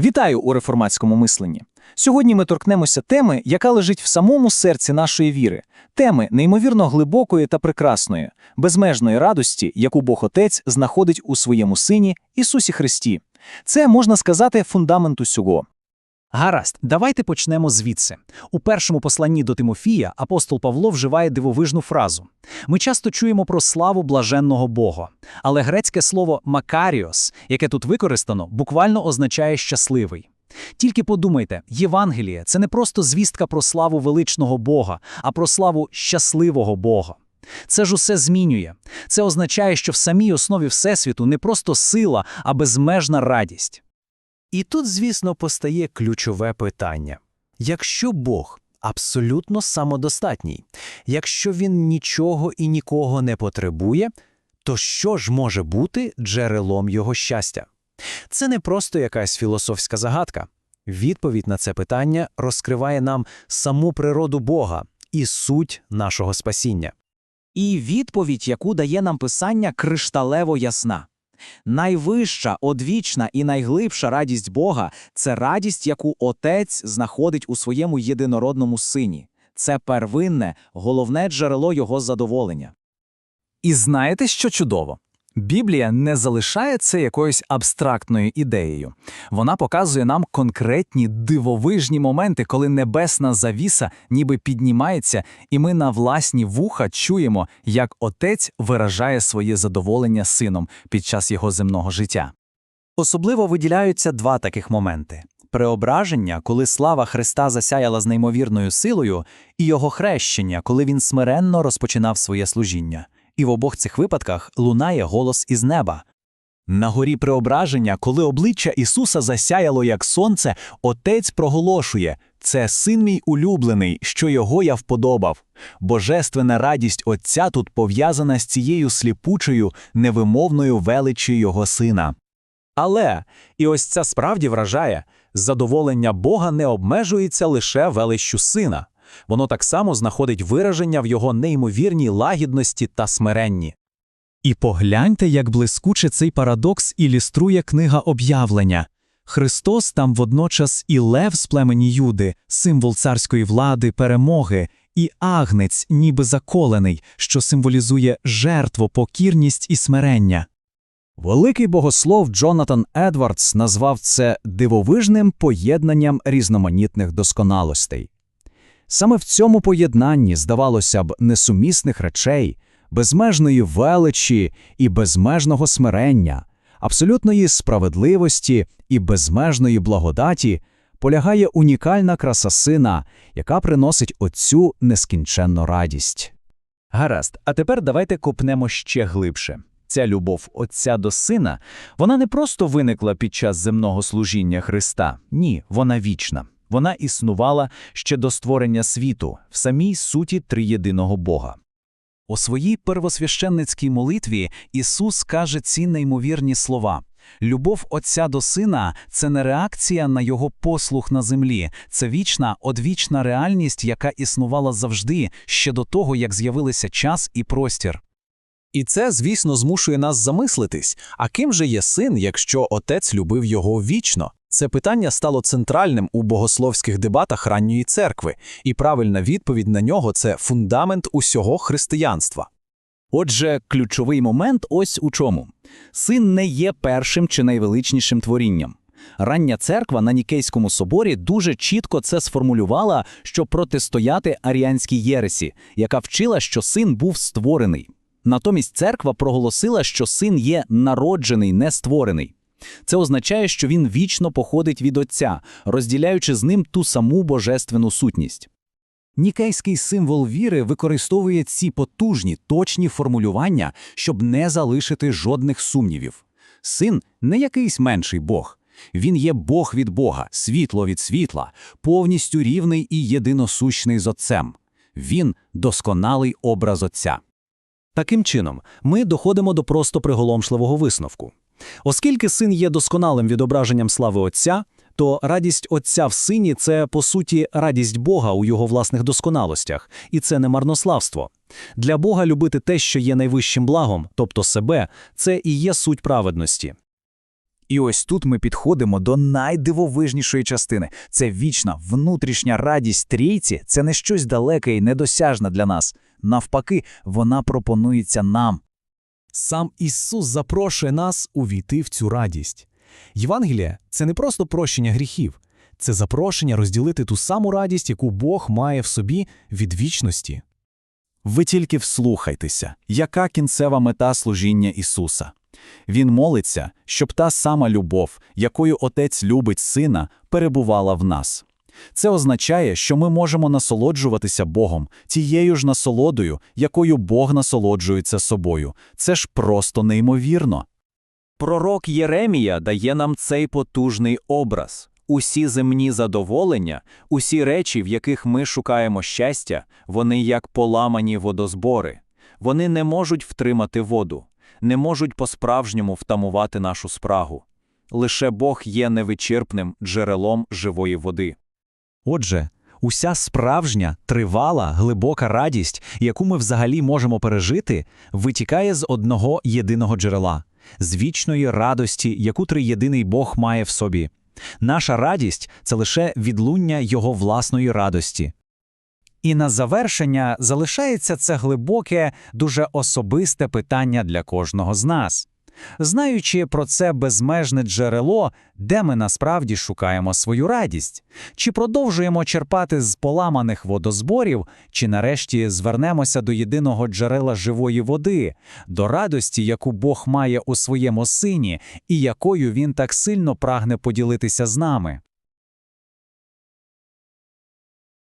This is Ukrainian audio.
Вітаю у реформатському мисленні. Сьогодні ми торкнемося теми, яка лежить в самому серці нашої віри, теми неймовірно глибокої та прекрасної, безмежної радості, яку Бог Отець знаходить у своєму Сині Ісусі Христі. Це можна сказати фундамент усього. Гаразд, давайте почнемо звідси. У першому посланні до Тимофія апостол Павло вживає дивовижну фразу. Ми часто чуємо про славу блаженного Бога, але грецьке слово макаріос, яке тут використано, буквально означає щасливий. Тільки подумайте, Євангеліє це не просто звістка про славу величного Бога, а про славу щасливого Бога. Це ж усе змінює. Це означає, що в самій основі Всесвіту не просто сила, а безмежна радість. І тут, звісно, постає ключове питання: якщо Бог абсолютно самодостатній, якщо він нічого і нікого не потребує, то що ж може бути джерелом його щастя? Це не просто якась філософська загадка. Відповідь на це питання розкриває нам саму природу Бога і суть нашого спасіння. І відповідь, яку дає нам писання, кришталево ясна. Найвища, одвічна і найглибша радість Бога це радість, яку Отець знаходить у своєму єдинородному сині. Це первинне, головне джерело його задоволення. І знаєте, що чудово? Біблія не залишає це якоюсь абстрактною ідеєю. Вона показує нам конкретні дивовижні моменти, коли небесна завіса ніби піднімається, і ми на власні вуха чуємо, як отець виражає своє задоволення сином під час його земного життя. Особливо виділяються два таких моменти: преображення, коли слава Христа засяяла з неймовірною силою, і його хрещення, коли він смиренно розпочинав своє служіння. І в обох цих випадках лунає голос із неба. На горі преображення, коли обличчя Ісуса засяяло як сонце, Отець проголошує це син мій улюблений, що його я вподобав. Божественна радість Отця тут пов'язана з цією сліпучою, невимовною величчю його сина. Але, і ось це справді вражає, задоволення Бога не обмежується лише величчю сина. Воно так само знаходить вираження в його неймовірній лагідності та смиренні. І погляньте, як блискуче цей парадокс ілюструє книга об'явлення. Христос там водночас і лев з племені Юди, символ царської влади, перемоги, і агнець, ніби заколений, що символізує жертву, покірність і смирення. Великий богослов Джонатан Едвардс назвав це дивовижним поєднанням різноманітних досконалостей. Саме в цьому поєднанні, здавалося б, несумісних речей, безмежної величі і безмежного смирення, абсолютної справедливості і безмежної благодаті полягає унікальна краса сина, яка приносить отцю нескінченну радість. Гаразд, а тепер давайте копнемо ще глибше. Ця любов Отця до Сина, вона не просто виникла під час земного служіння Христа. Ні, вона вічна. Вона існувала ще до створення світу, в самій суті триєдиного Бога. У своїй первосвященницькій молитві Ісус каже ці неймовірні слова. Любов Отця до Сина це не реакція на Його послух на землі, це вічна, одвічна реальність, яка існувала завжди, ще до того, як з'явилися час і простір. І це, звісно, змушує нас замислитись, а ким же є син, якщо отець любив його вічно? Це питання стало центральним у богословських дебатах ранньої церкви, і правильна відповідь на нього це фундамент усього християнства. Отже, ключовий момент ось у чому. Син не є першим чи найвеличнішим творінням. Рання церква на Нікейському соборі дуже чітко це сформулювала, щоб протистояти аріанській єресі, яка вчила, що син був створений. Натомість церква проголосила, що син є народжений, не створений. Це означає, що він вічно походить від Отця, розділяючи з ним ту саму божественну сутність. Нікейський символ віри використовує ці потужні, точні формулювання, щоб не залишити жодних сумнівів. Син не якийсь менший Бог. Він є Бог від Бога, світло від світла, повністю рівний і єдиносущний з Отцем. Він досконалий образ Отця. Таким чином, ми доходимо до просто приголомшливого висновку. Оскільки син є досконалим відображенням слави Отця, то радість Отця в сині це, по суті, радість Бога у його власних досконалостях, і це не марнославство. Для Бога любити те, що є найвищим благом, тобто себе, це і є суть праведності. І ось тут ми підходимо до найдивовижнішої частини. Це вічна внутрішня радість трійці, це не щось далеке і недосяжне для нас. Навпаки, вона пропонується нам. Сам Ісус запрошує нас увійти в цю радість. Євангелія це не просто прощення гріхів, це запрошення розділити ту саму радість, яку Бог має в собі від вічності. Ви тільки вслухайтеся, яка кінцева мета служіння Ісуса. Він молиться, щоб та сама любов, якою Отець любить Сина, перебувала в нас. Це означає, що ми можемо насолоджуватися Богом тією ж насолодою, якою Бог насолоджується собою. Це ж просто неймовірно. Пророк Єремія дає нам цей потужний образ. Усі земні задоволення, усі речі, в яких ми шукаємо щастя, вони як поламані водозбори. Вони не можуть втримати воду, не можуть по-справжньому втамувати нашу спрагу. Лише Бог є невичерпним джерелом живої води. Отже, уся справжня, тривала, глибока радість, яку ми взагалі можемо пережити, витікає з одного єдиного джерела, з вічної радості, яку триєдиний Бог має в собі. Наша радість це лише відлуння Його власної радості. І на завершення залишається це глибоке, дуже особисте питання для кожного з нас. Знаючи про це безмежне джерело, де ми насправді шукаємо свою радість? Чи продовжуємо черпати з поламаних водозборів, чи нарешті звернемося до єдиного джерела живої води, до радості, яку Бог має у своєму сині, і якою він так сильно прагне поділитися з нами?